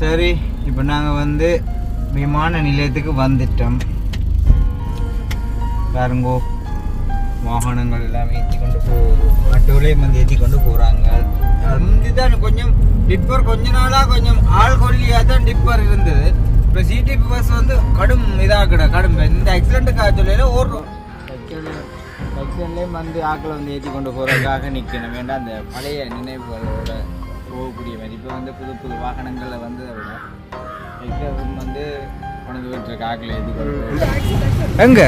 சரி இப்போ நாங்கள் வந்து விமான நிலையத்துக்கு வந்துட்டோம். பாருங்கோ வாகனங்கள் எல்லாம் ஏற்றி கொண்டு போகுது ஆட்டோலையும் வந்து ஏற்றி கொண்டு போகிறாங்க தான் கொஞ்சம் டிப்பர் கொஞ்ச நாளாக கொஞ்சம் ஆள் கொல்லியாக தான் டிப்பர் இருந்தது. இப்போ சிடிபி பஸ் வந்து கடும் இதாகிட கடும். இந்த ஆக்சிடென்ட்டுக்காக சொல்லையில ஓடுறோம். செக்ஷன்லேயும் வந்து ஆக்களை வந்து ஏற்றி கொண்டு போகிறதுக்காக நிற்கணும் வேண்டாம் அந்த பழைய நினைவுகளோட போகக்கூடிய மாதிரி. இப்போ வந்து புது புது வாகனங்களில் வந்து விட செக்ஷன் வந்து கொண்டு போயிட்டு ஆக்களை ஏற்றி எங்க? எங்கே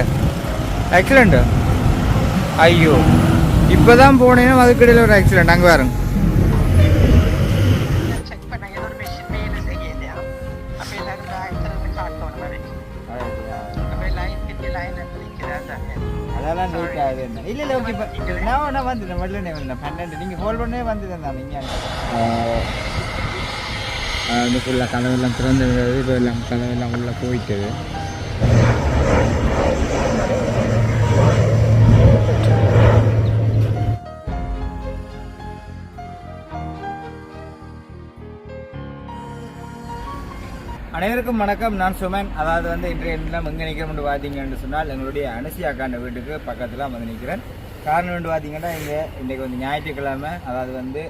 ஆக்சிடெண்ட்டு ஐயோ. இப்போ தான் போனேன்னா அதுக்கிடையில் ஒரு ஆக்சிடெண்ட் அங்கே பாருங்க. இல்லை இல்லை ஓகே இப்போ நான் ஒன்றா வந்துட்டேன் வரலனே வரல பன்னெண்டு நீங்கள் கால் பண்ணே வந்துட்டேன் தான் நீங்கள் வந்து ஃபுல்லாக கதவெல்லாம் திறந்து இப்போ எல்லாம் கதவெல்லாம் உள்ளே போயிட்டது அனைவருக்கும் வணக்கம். நான் சுமன். அதாவது வந்து இன்றைய நிலம் எங்கே நிற்கிறோம்னு பார்த்தீங்கன்னு சொன்னால் எங்களுடைய அனுசியாக்கான வீட்டுக்கு பக்கத்தில் வந்து நிற்கிறேன் காரணம் வந்து பார்த்தீங்கன்னா இங்கே இன்றைக்கு வந்து ஞாயிற்றுக்கிழமை. அதாவது வந்து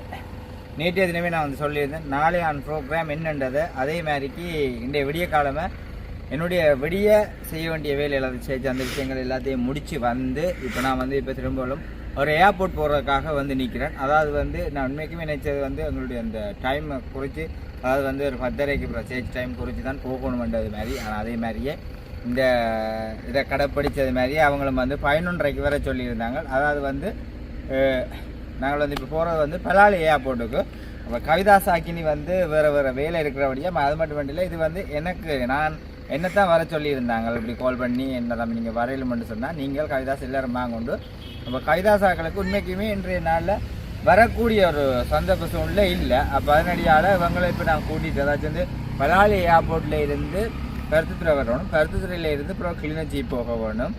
நேற்றைய தினமே நான் வந்து சொல்லியிருந்தேன். நாளை ஆன் ப்ரோக்ராம் என்னன்றதை. அதே மாதிரிக்கு இன்றைய விடிய காலமை என்னுடைய விடிய செய்ய வேண்டிய வேலை எல்லாத்தையும் சேர்த்து அந்த விஷயங்கள் எல்லாத்தையும் முடித்து வந்து இப்போ நான் வந்து இப்போ திரும்பவும் ஒரு ஏர்போர்ட் போகிறதுக்காக வந்து நிற்கிறேன் அதாவது வந்து நான் உண்மைக்குமே நினைச்சது வந்து எங்களுடைய அந்த டைமை குறித்து அதாவது வந்து ஒரு பத்தரைக்கு அப்புறம் டைம் குறித்து தான் போகணுமென்றது மாதிரி ஆனால் அதே மாதிரியே இந்த இதை கடைப்பிடிச்சது மாதிரியே அவங்களும் வந்து பதினொன்றரைக்கு வர சொல்லியிருந்தாங்க. அதாவது வந்து நாங்கள் வந்து இப்போ போகிறது வந்து பலாலி ஏர்போர்ட்டுக்கு அப்போ கவிதா சாக்கினி வந்து வேறு வேறு வேலை இருக்கிறபடியா அது மட்டும் இல்லை இது வந்து எனக்கு நான் என்னத்தான் வர சொல்லியிருந்தாங்க. இப்படி கால் பண்ணி என்ன தம்பி நீங்கள் வரையிலுமென்று சொன்னால் நீங்கள் கவிதாஸ் எல்லாரும் வாங்கொண்டு அப்போ கவிதாசாக்களுக்கு உண்மைக்குமே இன்றைய நாளில் வரக்கூடிய ஒரு சந்தர்ப்ப சூழ்நிலை இல்லை. அப்போ அதனடியால் இவங்களை இப்போ நான் கூட்டிகிட்டு அதாச்சும் வந்து பலாலி ஏர்போர்ட்டில் இருந்து பருத்தித்துறை வரணும். பருத்தித்துறையில் இருந்து அப்புறம் கிளிநொச்சி போக வேணும்.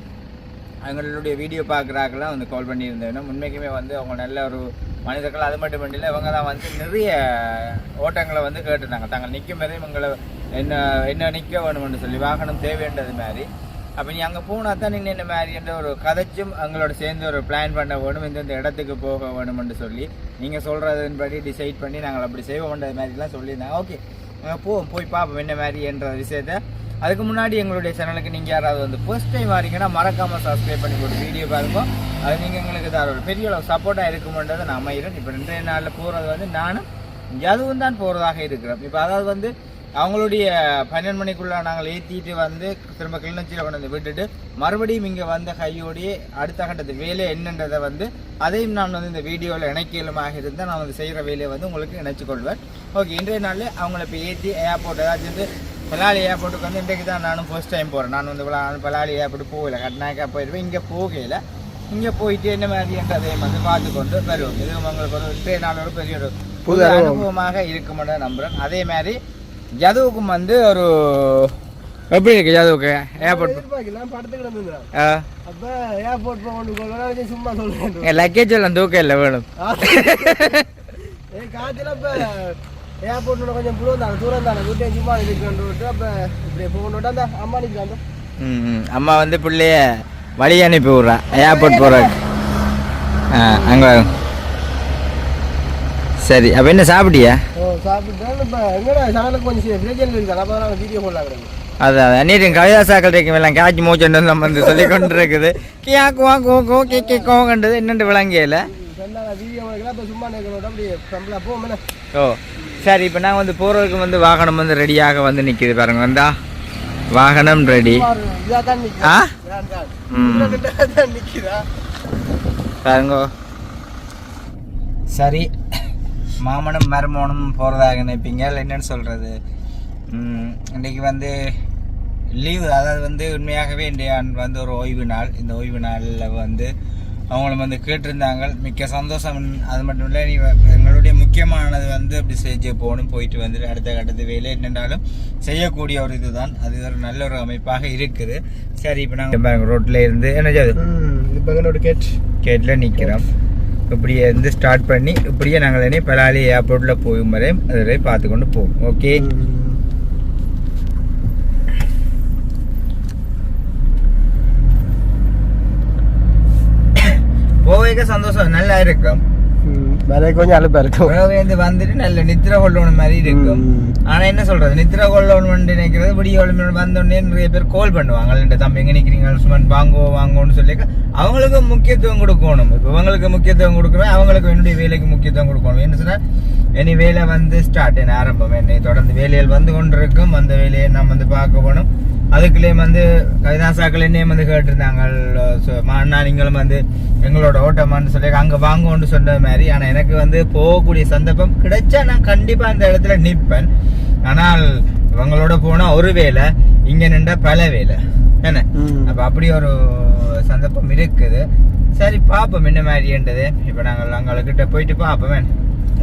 அவங்களுடைய வீடியோ பார்க்குறாக்கெல்லாம் வந்து கால் பண்ணியிருந்தேன். உண்மைக்குமே வந்து அவங்க நல்ல ஒரு மனிதர்கள். அது மட்டும் இல்லை இவங்க தான் வந்து நிறைய ஓட்டங்களை வந்து கேட்டிருந்தாங்க. தாங்கள் நிற்கும் போதே இவங்களை என்ன என்ன நிற்க வேணும்னு சொல்லி வாகனம் தேவைன்றது மாதிரி. அப்போ நீ அங்கே போனால் தான் நீங்கள் இந்த மாதிரி என்ற ஒரு கதைச்சும் அவங்களோட சேர்ந்து ஒரு பிளான் பண்ண வேணும் இந்தந்த இடத்துக்கு போக வேணும்னு சொல்லி நீங்கள் சொல்கிறதுன்படி டிசைட் பண்ணி நாங்கள் அப்படி செய்வோம்ன்றது மாதிரிலாம் சொல்லியிருந்தாங்க. ஓகே நாங்கள் போவோம் போய் பார்ப்போம் என்ன மாதிரி என்ற விஷயத்த. அதுக்கு முன்னாடி எங்களுடைய சேனலுக்கு நீங்கள் யாராவது வந்து ஃபர்ஸ்ட் டைம் வரீங்கன்னா மறக்காமல் சப்ஸ்கிரைப் பண்ணி போட்டு வீடியோ பாருங்க. அது நீங்கள் எங்களுக்கு தர ஒரு பெரிய அளவு சப்போர்ட்டாக இருக்குமென்றதை நான் அமைகிறேன் இப்போ ரெண்டு நாளில் போகிறது வந்து நானும் அதுவும் தான் போகிறதாக இருக்கிறோம். இப்போ அதாவது வந்து அவங்களுடைய பன்னெண்டு மணிக்குள்ளே நாங்கள் ஏற்றிட்டு வந்து திரும்ப கிளிநொச்சியில் கொண்டு வந்து விட்டுட்டு மறுபடியும் இங்கே வந்த கையோடையே அடுத்த கட்டத்து வேலை என்னன்றதை வந்து அதையும் நான் வந்து இந்த வீடியோவில் இணைக்கலுமாக இருந்தால் நான் வந்து செய்கிற வேலையை வந்து உங்களுக்கு இணைச்சு கொள்வேன். ஓகே இன்றைய நாளில் அவங்கள இப்போ ஏற்றி ஏர்போர்ட் ஏதாச்சும் வந்து பலாலி ஏர்போர்ட்டுக்கு வந்து இன்றைக்கு தான் நானும் ஃபர்ஸ்ட் டைம் போகிறேன் நான் வந்து பலா- பலாலி ஏர்போர்ட் போகல. கட்னாக்கா போயிடுவேன் இங்கே போகல. இங்கே போயிட்டு என்ன மாதிரின்றதை வந்து பார்த்து கொண்டு வருவோம். இது உங்களுக்கு ஒரு இன்றைய நாள் ஒரு பெரிய ஒரு புது அனுபவமாக இருக்குமென்னு நம்புகிறேன் அதே மாதிரி ஜதுவுக்கும் வந்து ஒரு எப்படி இருக்கு ஜதுவுக்கு? ஏர்போர்ட் ஏர்போர்ட் லக்கேஜ் எல்லாம் தூக்கம் இல்லை வேணும். ஏ காத்துல இப்ப ஏர்போர்ட்ல கொஞ்சம் தூரம் தானே தூரம் தானே வீட்டை சும்மா இருக்கிறோம் அப்ப இப்படி போகணும் அந்த அம்மா நிற்கிறாங்க ம். அம்மா வந்து பிள்ளைய வழி அனுப்பி விட்றா ஏர்போர்ட் போகிறதுக்கு ஆ அங்கே சரி அப்போ என்ன சாப்பிட்டியா? அது அந்நீர் கவிதாசாக்கள் எல்லாம் காய்ச்சி மூச்சுண்டு நம்ம வந்து சொல்லி கொண்டு இருக்குது கியா குவா கோ கோ கே கே கோங்கன்றது என்னென்று விளங்கியல. ஓ சரி இப்போ நாங்கள் வந்து போகிறதுக்கு வந்து வாகனம் வந்து ரெடியாக வந்து நிற்கிது பாருங்க. வந்தா வாகனம் ரெடி ஆ? பாருங்க. சரி மாமனும் மருமனும் போகிறதாக நினைப்பீங்க? இல்லை என்னன்னு சொல்கிறது இன்றைக்கி வந்து லீவு அதாவது வந்து உண்மையாகவே இன்றைய வந்து ஒரு ஓய்வு நாள். இந்த ஓய்வு நாளில் வந்து அவங்களும் வந்து கேட்டிருந்தாங்க. மிக்க சந்தோஷம். அது மட்டும் இல்லை நீ எங்களுடைய முக்கியமானது வந்து அப்படி செஞ்சு போகணும் போயிட்டு வந்துட்டு அடுத்த கட்டத்து வேலை என்னென்றாலும் செய்யக்கூடிய ஒரு இதுதான். அது ஒரு நல்ல ஒரு அமைப்பாக இருக்குது. சரி இப்போ நாங்கள் பாருங்க ரோட்டில் இருந்து என்ன செய்யுது கேட் கேட்டில் நிற்கிறோம் இப்படியே இருந்து ஸ்டார்ட் பண்ணி இப்படியே நாங்கள் என்ன பலாலி ஏர்போர்ட்டில் போகும் வரையும் அதுவரை பார்த்து கொண்டு போவோம். ஓகே போவேக்க சந்தோஷம். நல்லா இருக்கும். வேற கொஞ்சம் அழுப்பா இருக்கும் உறவேந்து வந்துட்டு நல்ல நித்திர கொள்ளணும் மாதிரி இருக்கும். ஆனா என்ன சொல்றது? நித்திர கொள்ளணும் நினைக்கிறது விடிய வந்தோடனே நிறைய பேர் கால் பண்ணுவாங்க இந்த தம்பி எங்க நிக்கிறீங்க சுமன் வாங்கோ வாங்கோன்னு சொல்லி. அவங்களுக்கு முக்கியத்துவம் கொடுக்கணும். இப்போ இவங்களுக்கு முக்கியத்துவம் கொடுக்கணும் அவங்களுக்கு என்னுடைய வேலைக்கு முக்கியத்துவம் கொடுக்கணும். என்ன சொன்னா இனி வேலை வந்து ஸ்டார்ட் என்ன ஆரம்பம் என்னை தொடர்ந்து வேலைகள் வந்து கொண்டிருக்கும். அந்த வேலையை நம்ம வந்து பார்க்க போகணும். அதுக்குள்ளேயே வந்து கவிதாசாக்கள் என்னையும் வந்து கேட்டிருந்தாங்க. அண்ணா நீங்களும் வந்து எங்களோட ஓட்டமான்னு சொல்லி அங்கே வாங்குவோன்னு சொன்ன மாதிரி. ஆனால் எனக்கு வந்து போகக்கூடிய சந்தர்ப்பம் கிடைச்சா நான் கண்டிப்பாக அந்த இடத்துல நிற்பேன். ஆனால் இவங்களோட போனால் ஒரு வேலை இங்கே நின்றா பல வேலை என்ன. அப்போ அப்படி ஒரு சந்தர்ப்பம் இருக்குது. சரி பார்ப்போம் என்ன மாதிரின்றது. இப்போ நாங்கள் அங்களுக்கிட்ட போயிட்டு பார்ப்போம்.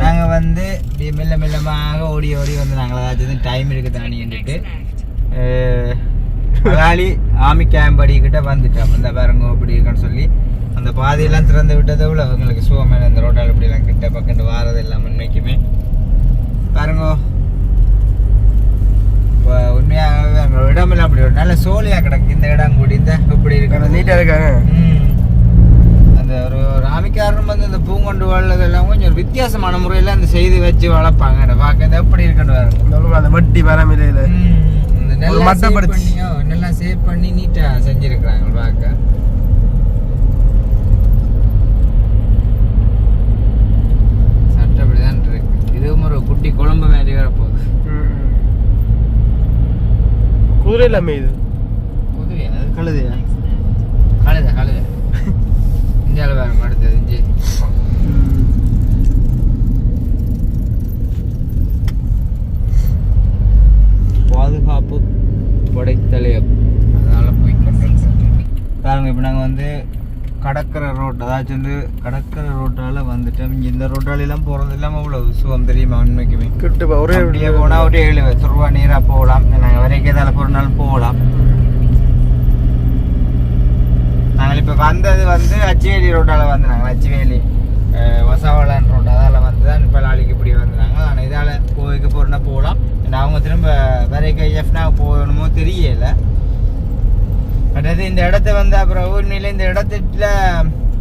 நாங்கள் வந்து இப்படி மெல்ல மெல்லமாக ஓடி ஓடி வந்து நாங்கள் ஏதாச்சும் டைம் இருக்கு தானின்ட்டு மகாலி ஆமி கேம்ப் அடிக்கிட்ட வந்துட்டோம் இந்த பாருங்க இப்படி இருக்குன்னு சொல்லி அந்த பாதையெல்லாம் திறந்து விட்டதை விட அவங்களுக்கு சுகமான இந்த ரோட்டால் இப்படிலாம் கிட்ட பக்கண்டு வாரது எல்லாம் முன்னைக்குமே பாருங்க. இப்போ உண்மையாகவே அங்கே இடமெல்லாம் அப்படி ஒரு நல்ல சோழியாக கிடக்கு இந்த இடம் கூடி இந்த இப்படி இருக்கணும் நீட்டா இருக்காங்க. அந்த ஒரு ஆமிக்காரன் வந்து இந்த பூங்கொண்டு வாழ்றதெல்லாம் கொஞ்சம் ஒரு வித்தியாசமான முறையில் அந்த செய்தி வச்சு வளர்ப்பாங்க. பார்க்க எப்படி இருக்குன்னு அந்த வட்டி வரமில்லையில ஒரு நல்லா மட்டப்படுத்தி. நல்லா சேவ் பண்ணி நீட்டா செஞ்சிருக்கிறாங்க பார்க்க சட்டை அப்படிதான் இருக்கு. இதுவும் ஒரு குட்டி குழம்பு மாதிரி வர போகுது. குதிரை இல்லாம இது. குதிரையா அது கழுதையா கழுதை கழுதை. இந்தியாவில் வேறு அடுத்தது இஞ்சி. பாதுகாப்பு படைத்தலையம் அதனால போய் கொண்டிருக்கோம் பாருங்க இப்போ நாங்கள் வந்து கடற்கரை ரோட் அதாச்சும் வந்து கடற்கரை ரோட்டால வந்துட்டோம். இங்க இந்த ரோட்டாலெல்லாம் போகிறது இல்லாமல் அவ்வளோ சுகம் தெரியுமா உண்மைக்குமே? கிட்ட ஒரே அப்படியே போனால் ஒரு ஏழு ரூபா நேராக போகலாம். நாங்கள் வரைக்கும் ஏதாவது போகிறனாலும் போகலாம். நாங்கள் இப்போ வந்தது வந்து அச்சுவேலி ரோட்டால் வந்து நாங்கள் அச்சுவேலி வசவளன் ரோட் அதால் வந்து தான் இப்போ நாளைக்கு இப்படி வந்தாங்க ஆனால் இதால் கோவிலுக்கு போகிறோன்னா போகலாம். அவங்க திரும்ப வரைக்கும் எஃப்னா போகணுமோ தெரியல. பட் அது இந்த இடத்த வந்து அப்புறம் உண்மையில இந்த இடத்துல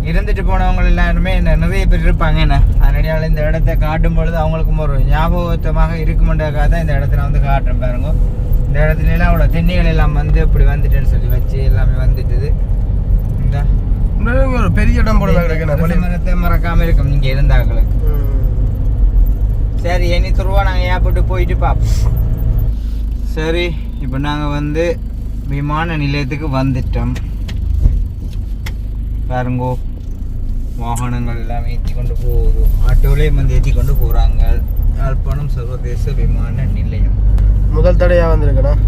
இருந்துட்டு போனவங்க எல்லாருமே என்ன நிறைய பேர் இருப்பாங்க என்ன? அதனால இந்த இடத்த காட்டும் பொழுது அவங்களுக்கும் ஒரு ஞாபகத்தமாக இருக்குமென்றக்காக தான் இந்த இடத்துல வந்து காட்டுறேன் பாருங்க. இந்த இடத்துல எல்லாம் அவ்வளோ தென்னைகள் எல்லாம் வந்து இப்படி வந்துட்டுன்னு சொல்லி வச்சு எல்லாமே வந்துட்டுது. இந்த. ஒரு பெரிய இடம் அரச மரத்தை மறக்காம இருக்கும். நீங்க இருந்தாங்களுக்கு சரி இனி துருவா நாங்கள் ஏற்பட்டு போயிட்டு பார்ப்போம் சரி இப்போ நாங்கள் வந்து விமான நிலையத்துக்கு வந்துட்டோம். பாருங்கோ வாகனங்கள் எல்லாம் ஏற்றி கொண்டு போகுது. ஆட்டோலையும் வந்து ஏற்றி கொண்டு போகிறாங்க யாழ்ப்பாணம் சர்வதேச விமான நிலையம். முதல் தடையா வந்திருக்கணும்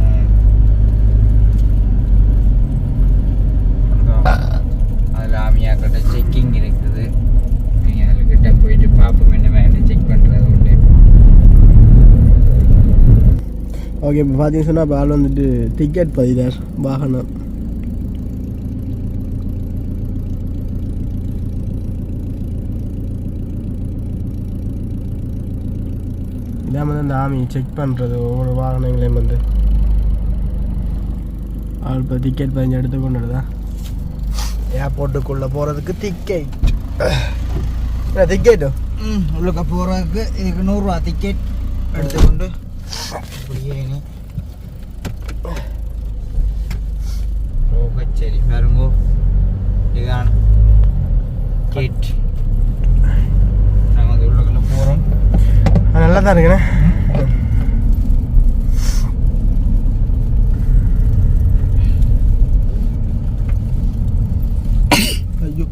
ம். அதில் ஆமியாக்கிட்ட செக்கிங் இருக்குது நீங்கள் அதில் கிட்ட போயிட்டு பார்ப்போம் என்ன வேலை செக் பண்ணுறது உண்டு ஓகே இப்போ பார்த்தீங்கன்னா இப்போ ஆள் வந்துட்டு டிக்கெட் பதிதார் வாகனம். இதான் வந்து அந்த ஆமி செக் பண்ணுறது ஒவ்வொரு வாகனங்களையும் வந்து ஆள் இப்போ டிக்கெட் பதிஞ்சு எடுத்து ஏர்போர்ட்டுக்குள்ளே போகிறதுக்கு டிக்கெட் என்ன டிக்கெட்டு ம் உள்ளுக்க போகிறதுக்கு இதுக்கு நூறுரூவா டிக்கெட் எடுத்துக்கொண்டு அப்படியே நீ போக சரி பாருங்கோ இதுதான் கேட் நாங்கள் வந்து உள்ளுக்குள்ள போகிறோம் நல்லா தான் இருக்குண்ணே ஐயோ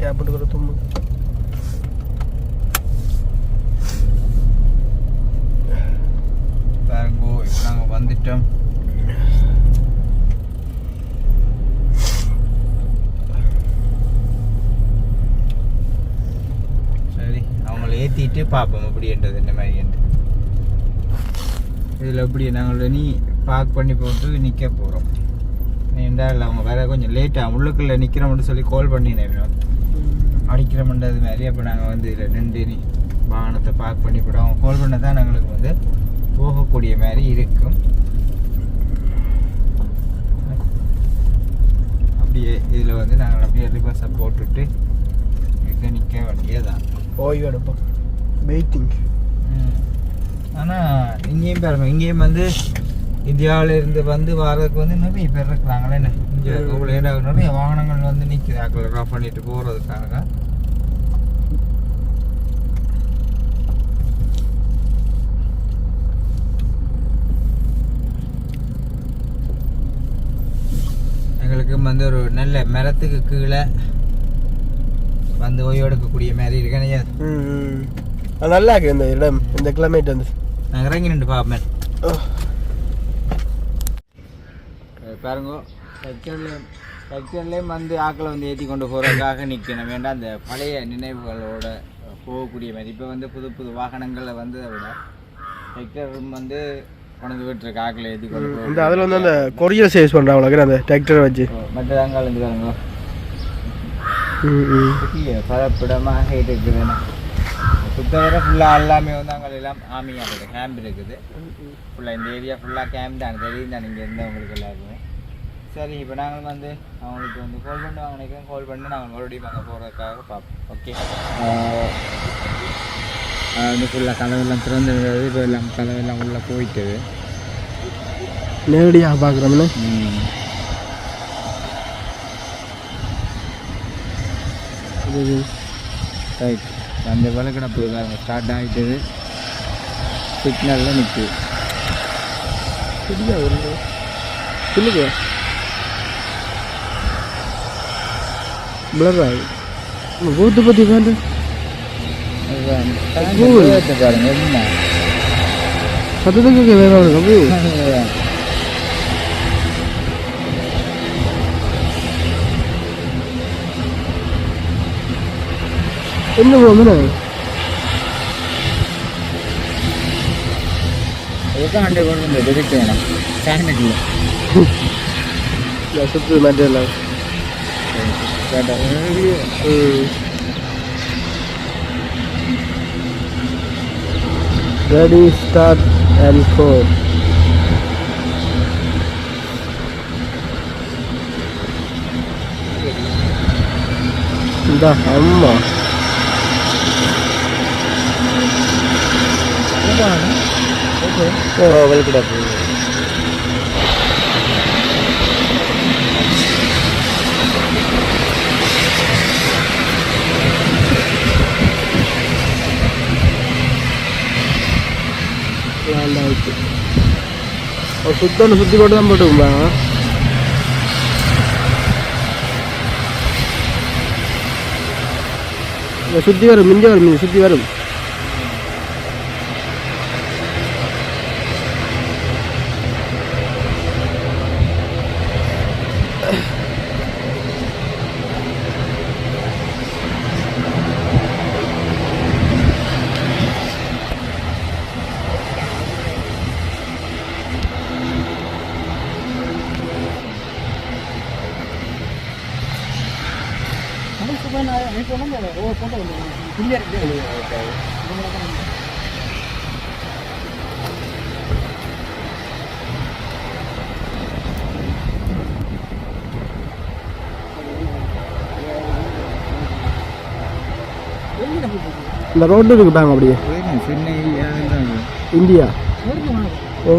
ஏற்பட்டு ஒரு தும்பு பாருங்கோ இப்போ நாங்கள் வந்துட்டோம் சரி அவங்கள ஏற்றிட்டு பார்ப்போம் அப்படின்றது என்ன மாதிரின்ட்டு இதில் எப்படி நாங்கள் நீ பார்க் பண்ணி போட்டு நிற்க போகிறோம் ஏன்டால் அவங்க வேற கொஞ்சம் லேட்டாக உள்ளுக்குள்ளே நிற்கிறோம்னு சொல்லி கால் பண்ணினேன் அடிக்கிறோம்ன்றது மாதிரி. அப்போ நாங்கள் வந்து இதில் நின்று நீ வாகனத்தை பார்க் பண்ணி போட அவங்க கால் பண்ண தான் எங்களுக்கு வந்து போகக்கூடிய மாதிரி இருக்கும். அப்படியே இதில் வந்து நாங்கள் அப்படியே ரிவர்ஸை போட்டுட்டு இங்கே நிற்க வேண்டியதான் ஓய்வு எடுப்போம் வெயிட்டிங் ஆனால் இங்கேயும் பாருங்க இங்கேயும் வந்து இந்தியாவில இருந்து வந்து வர்றதுக்கு வந்து நிறைய பேர் இருக்கிறாங்களே என்ன? இங்கே இடம் நிறைய வாகனங்கள் வந்து நிற்குது ஆக்கள் ஆஃப் பண்ணிட்டு போகிறதுக்காக எங்களுக்கு வந்து ஒரு நல்ல மரத்துக்கு கீழே வந்து ஓய்வு எடுக்கக்கூடிய மாதிரி அது நல்லா இருக்கு இந்த இடம் இந்த கிளைமேட் வந்து. நாங்கள் இறங்கி நின்று பார்ப்பேன் பாருங்க செக்ஷன்லேயும் செக்ஷன்லேயும் வந்து ஆக்களை வந்து ஏற்றி கொண்டு போகிறதுக்காக நிற்கணும் வேண்டாம் அந்த பழைய நினைவுகளோட போகக்கூடிய மாதிரி. இப்போ வந்து புது புது வாகனங்களில் வந்து விட செக்டரும் வந்து கொண்டு விட்டுருக்கு ஆக்களை ஏற்றி கொண்டு இந்த போக அதில் வந்து அந்த கொரியர் சேல்ஸ் பண்ணுறாங்க அந்த டிராக்டரை வச்சு. மற்றதாங்க இருந்து பாருங்க. ம் ம். புதிய பரப்பிடமாக இருக்குதுன்னு சுத்தவரை ஃபுல்லாக எல்லாமே வந்து அங்கே எல்லாம் ஆமியாக இருக்குது கேம்ப் இருக்குது ஃபுல்லாக இந்த ஏரியா ஃபுல்லாக கேம்ப் தான் தெரியும் தான் இங்கே இருந்தவங்களுக்கு எல்லாருமே சரி இப்போ நாங்கள் வந்து அவங்களுக்கு வந்து கால் பண்ணுவாங்க நினைக்கிறேன் கால் பண்ணி நாங்கள் மறுபடியும் அங்கே போகிறதுக்காக பார்ப்போம் ஓகே வந்து ஃபுல்லாக கதவெல்லாம் திறந்துருந்தது இப்போ எல்லாம் கதவெல்லாம் உள்ளே போயிட்டுது நேரடியாக பார்க்குறோம்னு ம் ரைட் அந்த வழக்கணப்பு பாருங்க ஸ்டார்ட் ஆகிட்டது சிக்னலில் நிற்குது சரியா வருது. சொல்லுங்க பிளர் ஆகுது. பூத்து பற்றி பாரு பாருங்க சத்தத்துக்கு ஒரு கம்பி. என்ன போகுதுன்னு அதுதான் ஹண்ட்ரட் கொண்டு வந்து டிரெக்ட் வேணும் சேனட்டில் சுற்று material ready start and go இந்த அம்மா ஓ வெல்கடா ஆயிடுச்சு ஒரு சுத்தம் சுற்றி போட்டு தான் போட்டுக்கும்பாங்க சுற்றி வரும் மிஞ்சி வரும் இங்க சுற்றி வரும். இந்த ரோடு இருக்கு பாருங்க அப்படியே. இந்தியா. ஓ.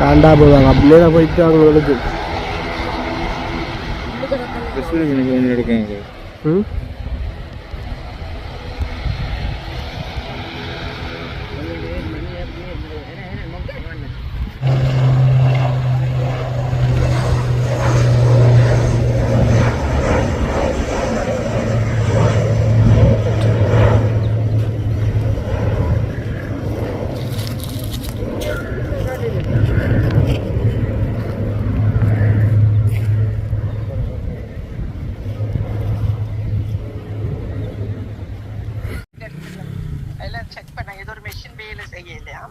வேண்டா போவாங்க அப்படியே தான் போயிட்டு அவங்களுக்கு எடுக்காங்க ம் எல்லாம் செக் பண்ண இது ஒரு மெஷின் வேலை செய்யலையா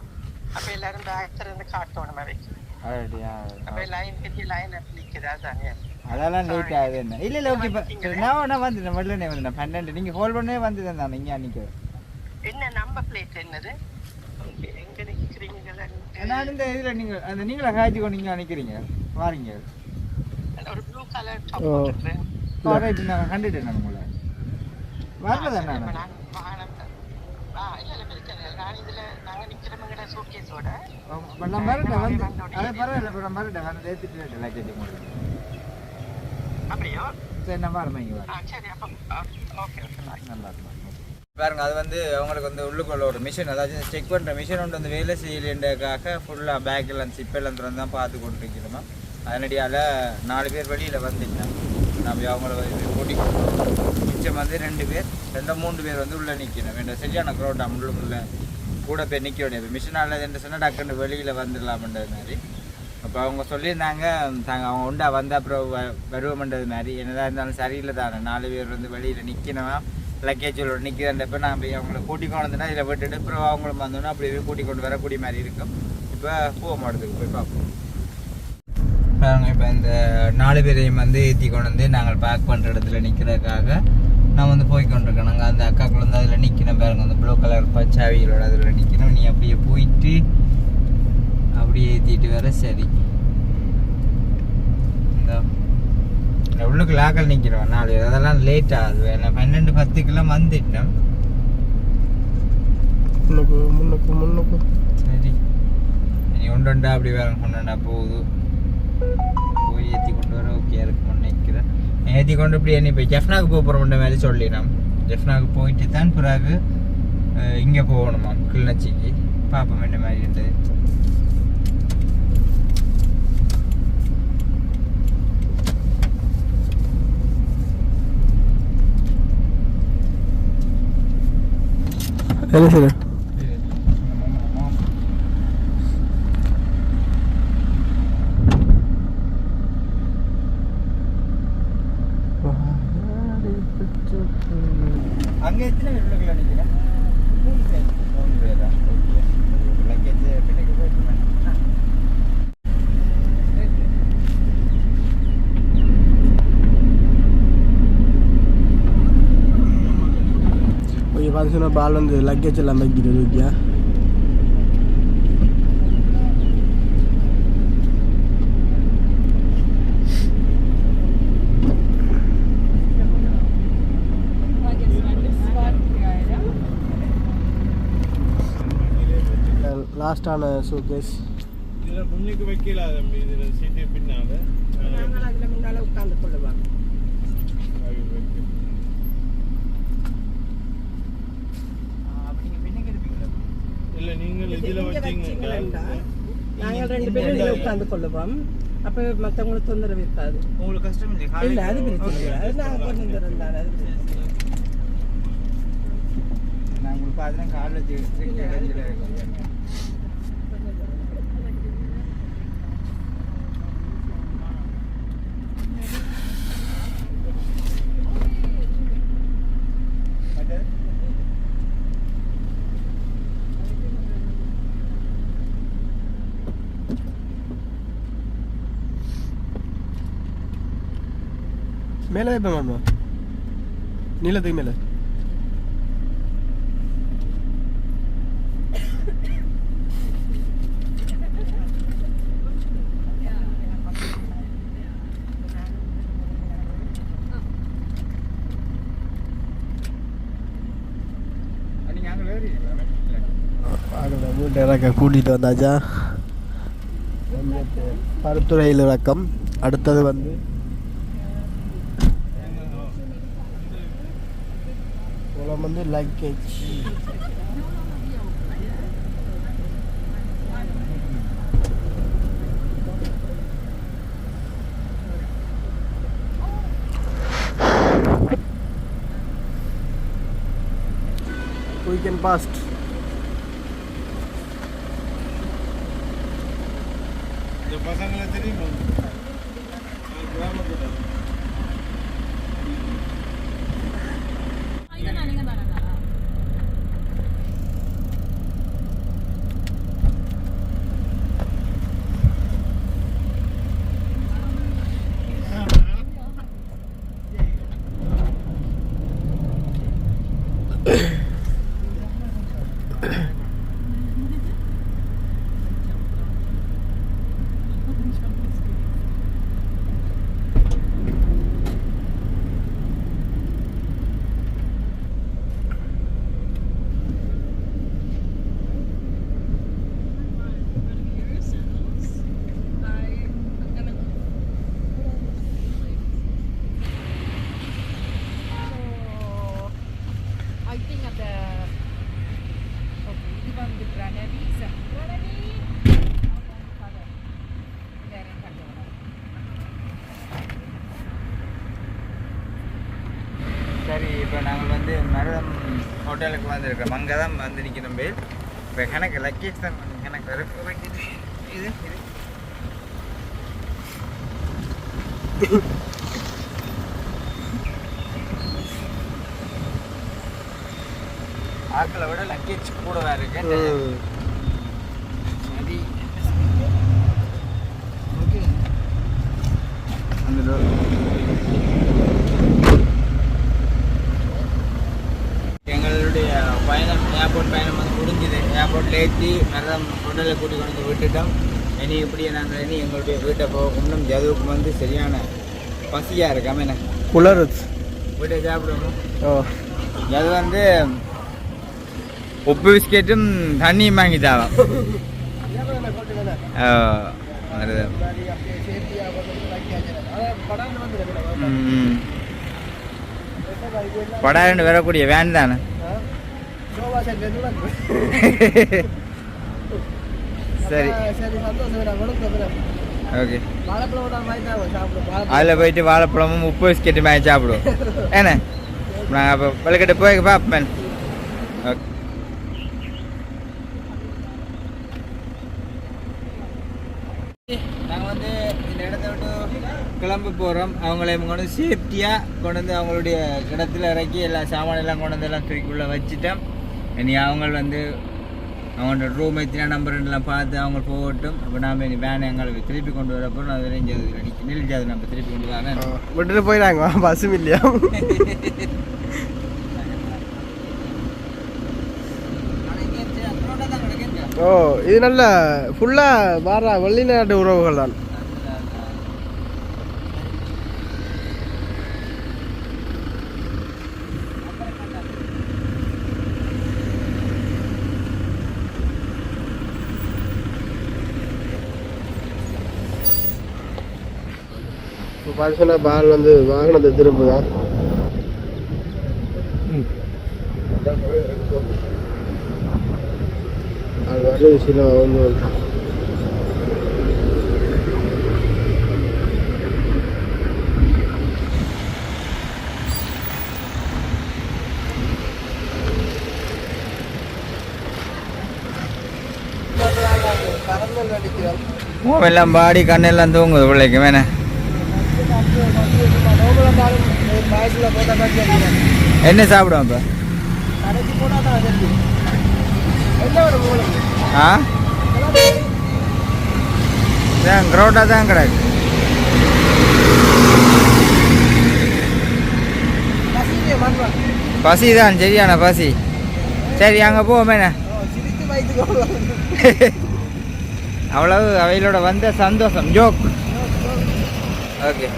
அப்ப எல்லாரும் பேக் திறந்து காட்டணும் அவைக்கு அப்படியா அப்ப லைன் பெரிய லைன் நிக்குது அதுதானே அதெல்லாம் லேட் ஆகுது என்ன இல்லை இல்லை ஓகே இப்போ நான் நான் வந்துட்டேன் வெளிலனே வந்தேன் பன்னெண்டு. நீங்கள் ஹோல் பண்ணவே வந்துட்டேன் நான் இங்கே அன்றைக்கி என்ன நம்பர் பிளேட் என்னது? நான் இந்த இதில் நீங்கள் அந்த நீங்களே காய்ச்சி கொண்டு இங்கே நிற்கிறீங்க வாரீங்க. ஒரு ப்ளூ கலர். டாப் ரைட் நான் கண்டுட்டேன் நான் உங்களை. வரல நான். நான் இல்ல இல்ல பிரச்சனை இல்லை. நான் இதுல நாங்க நிக்கிறவங்க சூட்கேஸோட நான் மறட்டேன் வந்து அதே பரவாயில்ல நான் மறட்டேன் வந்து ஏற்றிட்டு அப்படியோ? சரி நான் வரேன் இங்கே வரேன். ஆ சரி அப்போ ஓகே ஓகே நல்லா இருக்கும் பாருங்க அது வந்து அவங்களுக்கு வந்து உள்ளுக்குள்ள ஒரு மிஷின் அதாவது செக் பண்ணுற மிஷின் ஒன்று வந்து வேலை செய்யலன்றதுக்காக ஃபுல்லாக பேக்கெல்லாம் சிப்பெல்லாம் திறந்து தான் பார்த்து கொண்டு இருக்கணுமா அதனடியால் நாலு பேர் வெளியில் வந்துட்டேன். நம்ம அவங்கள வந்து கூட்டிட்டு மிச்சம் வந்து ரெண்டு பேர் ரெண்டு மூணு பேர் வந்து உள்ளே நிற்கணும் வேண்டாம் சரியான க்ரௌட் உள்ளுக்குள்ள கூட பேர் நிற்க வேண்டியது. மிஷினால் என்ன சொன்னால் டக்குன்னு வெளியில் வந்துடலாம்ன்றது மாதிரி. அப்போ அவங்க சொல்லியிருந்தாங்க தாங்க அவங்க உண்டா வந்து அப்புறம் வ- வருவோம்ன்றது மாதிரி. என்னதான் இருந்தாலும் சரியில்லை தானே. நாலு பேர் வந்து வெளியில் நிற்கணுமா லக்கேஜோட நிற்கிறன்றப்ப நான் போய் அவங்கள கூட்டி கொண்டு இதில் விட்டுட்டு அப்புறம் அவங்களும் வந்தோன்னா அப்படியே கூட்டி கொண்டு வரக்கூடிய மாதிரி இருக்கும். இப்போ போக மாட்டதுக்கு போய் பார்ப்போம். நாங்கள் இப்போ இந்த நாலு பேரையும் வந்து ஏற்றி கொண்டு வந்து நாங்கள் பேக் பண்ணுற இடத்துல நிற்கிறதுக்காக நான் வந்து போய் கொண்டிருக்கேன். நாங்கள் அந்த அக்காக்குள்ள வந்து அதில் நிற்கணும் பாருங்க அந்த ப்ளூ கலர் பச்சாவிகளோட அதில் நிற்கணும் நீ அப்படியே போயிட்டு அப்படியே ஏற்றிட்டு வர சரி. இந்த. இந்த உள்ளுக்கு லாக்கல் நிற்கிறோம் நாலு அதெல்லாம் லேட் ஆகுது நான் பன்னெண்டு பத்துக்கெல்லாம் வந்துட்டேன் முன்னுக்கு முன்னுக்கு முன்னுக்கு. சரி. நீ ஒன்று ஒன்றா அப்படி வேற கொண்டுண்டா போகுது. போய் ஏற்றி கொண்டு வர ஓகே இருக்கும்னு நினைக்கிறேன் ஏற்றி கொண்டு இப்படி என்ன இப்போ ஜெஃப்னாக்கு போக போகிறோம்ன்ற மாதிரி சொல்லிடலாம் ஜெஃப்னாக்கு போயிட்டு தான் பிறகு இங்கே போகணுமா கிளிநொச்சிக்கு. பார்ப்போம் என்ன மாதிரி இருந்தது என்ன சரி அங்கே எத்தனை பேர் உள்ளுக்குள்ள நிற்கிறேன் மூணு பேர் மூணு பேரா ஓகே லக்கேஜ் பின்னுக்கு போயிட்டு பார்த்தீங்கன்னா பால் வந்து லக்கேஜ் எல்லாம் வைக்கிறது ஓகே லாஸ்டான ஷோகேஸ் இதுல முன்னுக்கு வைக்கல தம்பி. இதுல சீட்டு பின்னால. நாங்கள் அதில் முன்னால் உட்கார்ந்து கொள்ளுவோம் அது வைக்க. அப்போ நீங்கள் பின்னுக்கு இருப்பீங்களா இல்ல நீங்கள் இதுல வச்சீங்கன்னா நாங்கள் ரெண்டு பேரும் இதில் உட்கார்ந்து கொள்ளுவோம். அப்போ மற்றவங்களுக்கு தொந்தரவு இருக்காது. உங்களுக்கு கஷ்டம் இல்லை இல்லை அது பிரச்சனை இல்லை. அது நாங்கள் கொண்டு வந்துருந்தாரு அது பிரச்சனை இல்லை. நான் உங்களுக்கு காலேஜ் இடத்துல இருக்கும் மேலே இப்போ மாமா நீளத்துக்கு மேலே. நீங்கள் இறக்க கூட்டிகிட்டு வந்தாச்சா? பருத்துறையில் இறக்கம். அடுத்தது வந்து வந்து லக்கேஜ் weekend past இந்த பசங்களை தெரியுமா கிராமத்துல नहीं बनाने का ஹோட்டலுக்கு வந்திருக்கோம் அங்கே தான் வந்து நிற்கணும் பேர். இப்போ கணக்கு லக்கேஜ் தான் கணக்கு இருக்கு இது இது. ஆக்களை விட லக்கேஜ் கூடவா இருக்கு சரி ஓகே அந்த எங்களுடைய பயணம் ஏர்போர்ட் பயணம் வந்து முடிஞ்சுது ஏர்போர்ட்டில் ஏற்றி மரம் ஹோட்டலில் கூட்டி கொண்டு வந்து விட்டுட்டோம். இனி இப்படி நாங்கள் இனி எங்களுடைய வீட்டை போகணும் ஜதுவுக்கு வந்து சரியான பசியாக இருக்காம என்ன? குளருது வீட்டை சாப்பிடணும். ஓ. அது வந்து உப்பு பிஸ்கெட்டும் தண்ணியும் வாங்கி தாவும் ம். படாருன்னு வரக்கூடிய வேன் தானே? சரி. ஓகே. அதில் போயிட்டு வாழைப்பழமும் உப்பு பிஸ்கெட்டு மாதிரி சாப்பிடுவோம் ஏண்ணே நாங்கள் அப்போ பழுக்கட்டு போய் பார்ப்பேன். ஓகே. நாங்கள் வந்து இந்த இடத்த விட்டு கிளம்ப போகிறோம் அவங்கள கொண்டு வந்து சேஃப்டியாக கொண்டு வந்து அவங்களுடைய இடத்துல இறக்கி எல்லா சாமான் எல்லாம் கொண்டு வந்து எல்லாம் தூக்கிக்குள்ளே வச்சுட்டோம். இனி அவங்க வந்து அவங்களோட ரூம் எத்தனை நம்பர் எல்லாம் பார்த்து அவங்க போகட்டும். அப்போ நாம இனி வேன் எங்களை திருப்பி கொண்டு வர போகிறோம் அது நெஞ்சது நிற்க நெல்ஜாது நம்ம திருப்பி கொண்டு வரேன் விட்டுட்டு போயிடாங்க. பஸ்ஸும் இல்லையா? ஓ இது நல்ல ஃபுல்லாக வர வெளிநாட்டு உறவுகள் தான். பார்த்தீங்கன்னா பால் வந்து வாகனத்தை திரும்புதான் அது வருது சில வந்து எல்லாம் பாடி கண்ணெல்லாம் தூங்குது பிள்ளைக்கு வேணே பாய்ஸில் போட்டால் தான் தெரியும் என்ன சாப்பிடுவோம் இப்போ? மூலம் ஆ? க்ரௌடாக தான் கிடக்கு. பசி தான் சரியான பசி. சரி அங்கே போவோமேண்ணே அவ்வளவு அவைகளோட வந்த சந்தோஷம். ஜோக். ஓகே.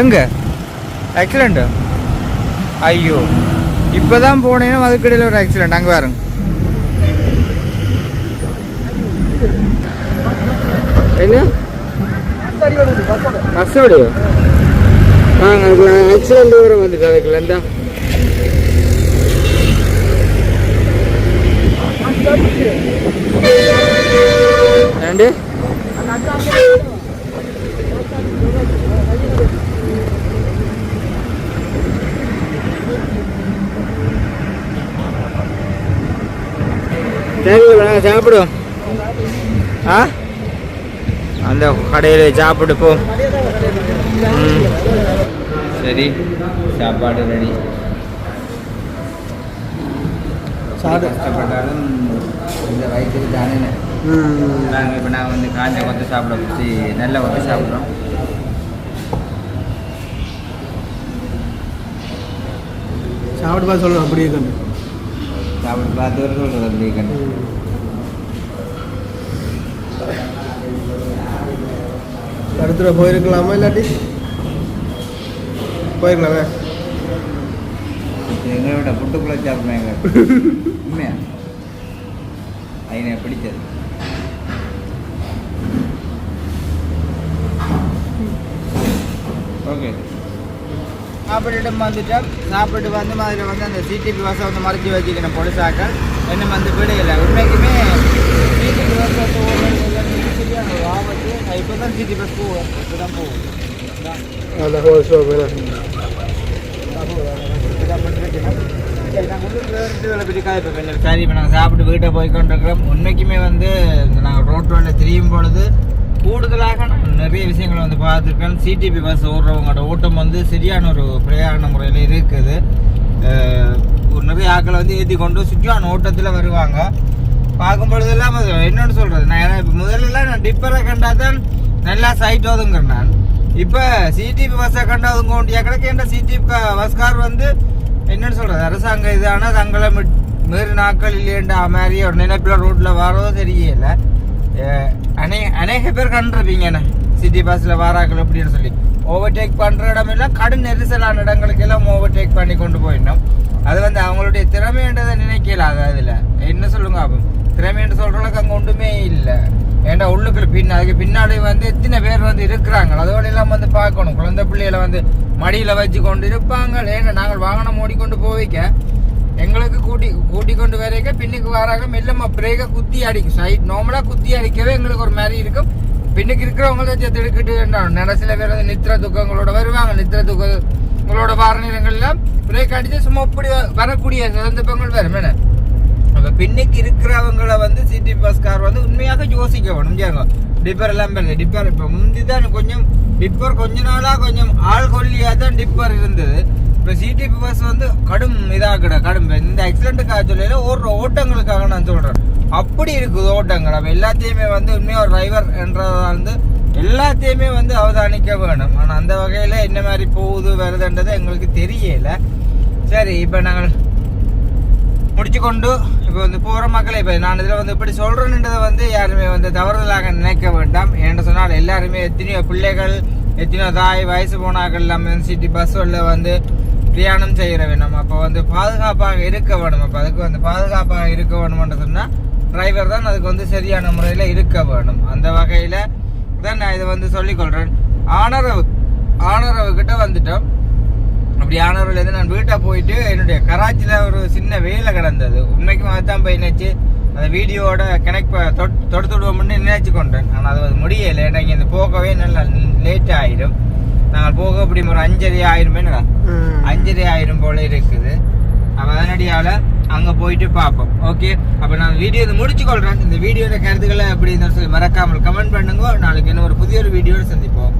எங்கே? ஆக்சிடெண்ட்டு ஐயோ. இப்போ தான் போனேன்னா அதுக்கிடையில் ஒரு ஆக்சிடெண்ட் அங்கே பாருங்க. என்ன? அடி வருது பஸ்ஸோடு நாங்கள் ஆக்சிடெண்ட் தூரம் வந்துட்டு அதுக்குள்ள. இருந்தா ரெண்டு நாங்கள் சாப்பிடுவோம். ஆ? அந்த கடையில் சாப்பிட்டு போ. சரி சாப்பாடு ரெடி. சாடு. கஷ்டப்பட்டாலும் இந்த வயிற்றுக்கு தானே. நாங்கள் இப்போ நாங்கள் வந்து காஞ்ச கொத்து சாப்பிட பிடிச்சி நல்ல கொத்து சாப்பிட்றோம். சாப்பிட்டு பார்த்து சொல்லணும் அப்படியே கண்டு சாப்பிட்டு பார்த்து ஒரு சொல்கிறது அப்படி கண்டு அடுத்துல போயிருக்கலாமா இல்லாட்டி போயிருக்கலாமே எங்களை விட புட்டுக்குள்ளே சாப்பிட்றோம் எங்க உண்மையா அதனை பிடிச்சது ஓகே சாப்பிட்டுட்டு வந்துட்டோம். சாப்பிட்டு வந்து அதில் வந்து அந்த சிடிபி பஸ்ஸை வந்து மறைச்சி வச்சுக்கணும் பொடிசாக்கள் என்ன வந்து விடையில உண்மைக்குமே சிடிபி ஓடுறது சரியான ஆபத்து இப்போ தான் சிடி பஸ் போகும் இப்போ தான் போகும் சரி இப்போ நாங்கள் சாப்பிட்டு வீட்டை போய் கொண்டிருக்கிறோம் உண்மைக்குமே வந்து நாங்கள் ரோட் ரோட்டில் திரியும் பொழுது கூடுதலாக நிறைய விஷயங்களை வந்து பார்த்துருக்கேன். சிடிபி பஸ் ஓடுறவங்களோட ஓட்டம் வந்து சரியான ஒரு பிரயாண முறையில் இருக்குது. ஒரு நிறைய ஆட்களை வந்து ஏற்றி கொண்டு சுற்றியான ஓட்டத்தில் வருவாங்க. பார்க்கும் பொழுது இல்லாமல் என்னென்னு சொல்கிறது நான் ஏன்னா இப்போ முதல்ல நான் டிப்பரை கண்டா தான் நல்லா சைட் ஒதுங்குறேன் நான். இப்போ சிடிபி பஸ்ஸை கண்டா ஒதுங்க வேண்டிய கிடக்கு சிடிபி பஸ்கார் வந்து என்னென்னு சொல்கிறது அரசாங்க இது தங்களை மிட்- நாட்கள் இல்லையண்டா மாதிரி ஒரு நினைப்பில் ரோட்டில் வரதும் தெரியலை. அநே அநேக பேர் கண்டிருப்பீங்கண்ணே என்ன? சிட்டி பஸ்ஸில் வாராக்கள் அப்படின்னு சொல்லி. ஓவர்டேக் பண்ணுற இடமெல்லாம் கடும் நெரிசலான இடங்களுக்கு எல்லாம் ஓவர்டேக் பண்ணி கொண்டு போயிடணும். அது வந்து அவங்களுடைய திறமைன்றதை நினைக்கல அது அதில். என்ன சொல்லுங்க அப்போ? திறமைன்னு சொல்கிறளவுக்கு அங்கே ஒன்றுமே இல்லை. ஏன்டா உள்ளுக்குள்ள பின் அதுக்கு பின்னாடி வந்து எத்தனை பேர் வந்து இருக்கிறாங்க. அதோட எல்லாம் வந்து பார்க்கணும். குழந்தை பிள்ளைகளை வந்து மடியில் வச்சு கொண்டு இருப்பாங்க. ஏன்னா நாங்கள் வாகனம் ஓடிக்கொண்டு போவிக்க. எங்களுக்கு கூட்டி கூட்டி கொண்டு வரைக்க பின்னுக்கு வராங்க மெல்லமா பிரேக்க குத்தி அடிக்கும். சைட் நார்மலாக குத்தி அடிக்கவே எங்களுக்கு ஒரு மாதிரி இருக்கும். பின்னுக்கு இருக்கிறவங்கள தான் சேர்த்து எடுக்கிட்டு நிறைய சில பேர் வந்து நித்திர துக்கங்களோட வருவாங்க. நித்திர துக்கங்களோட வார நேரங்கள்லாம் பிரேக் அடிச்சு சும்மா இப்படி வரக்கூடிய சந்தர்ப்பங்கள் வரும் என்ன? அப்போ பின்னுக்கு இருக்கிறவங்கள வந்து சிட்டி பஸ் கார் வந்து உண்மையாக யோசிக்க வேணும். சரிங்க டிப்பர் எல்லாம் வருது டிப்பர் இப்போ முந்தி தான் கொஞ்சம் டிப்பர் கொஞ்ச நாளாக கொஞ்சம் ஆள் கொல்லியாக தான் டிப்பர் இருந்தது. இப்போ சிடிபி பஸ் வந்து கடும் இதாகிட கடும். இந்த ஆக்சிடென்ட்டுக்காக சொல்லல ஓடுற ஓட்டங்களுக்காக நான் சொல்கிறேன் அப்படி இருக்குது ஓட்டங்கள். அப்போ எல்லாத்தையுமே வந்து உண்மையாக ஒரு டிரைவர் என்றதாக வந்து எல்லாத்தையுமே வந்து அவதானிக்க வேணும். ஆனால் அந்த வகையில் என்ன மாதிரி போகுது வருதுன்றது எங்களுக்கு தெரியல. சரி இப்போ நாங்கள் முடிச்சு கொண்டு இப்போ வந்து போகிற மக்களை இப்போ நான் இதில் வந்து இப்படி சொல்கிறேன்றதை வந்து யாருமே வந்து தவறுதலாக நினைக்க வேண்டாம். என்று சொன்னால் எல்லாருமே எத்தனையோ பிள்ளைகள் எத்தனையோ தாய் வயசு போனாக்கள் எல்லாமே சிட்டி பஸ்ஸில் வந்து பிரயாணம் செய்கிற வேணும். அப்போ வந்து பாதுகாப்பாக இருக்க வேணும். அப்போ அதுக்கு வந்து பாதுகாப்பாக இருக்க வேணும்னு சொன்னால் டிரைவர் தான் அதுக்கு வந்து சரியான முறையில் இருக்க வேணும். அந்த வகையில் தான் நான் இதை வந்து சொல்லிக்கொள்கிறேன் ஆனரவு ஆனரவு கிட்ட வந்துட்டோம். அப்படி ஆனரவுலேருந்து நான் வீட்டை போயிட்டு என்னுடைய கராச்சியில் ஒரு சின்ன வேலை கிடந்தது. உண்மைக்கும் அதுதான் போய் நினைச்சு அந்த வீடியோவோட கனெக்ட் தொடுத்து விடுவோம்னு நினைச்சு கொண்டேன். ஆனால் அது முடியலை. ஏன்னா இங்கே இந்த போகவே நல்லா லேட் ஆகிடும் நாங்கள் போக அப்படி ஒரு அஞ்சரை ஆயிரம் அஞ்சரை ஆயிரம் போல இருக்குது. அப்போ அதனடியால் அங்கே போயிட்டு பார்ப்போம் ஓகே அப்போ நான் வீடியோ இதை முடிச்சு கொள்கிறேன் இந்த வீடியோட கருத்துக்களை எப்படி இருந்தாலும் சொல்லி மறக்காமல் கமெண்ட் பண்ணுங்க. நாளைக்கு இன்னும் ஒரு புதிய ஒரு வீடியோவில் சந்திப்போம்.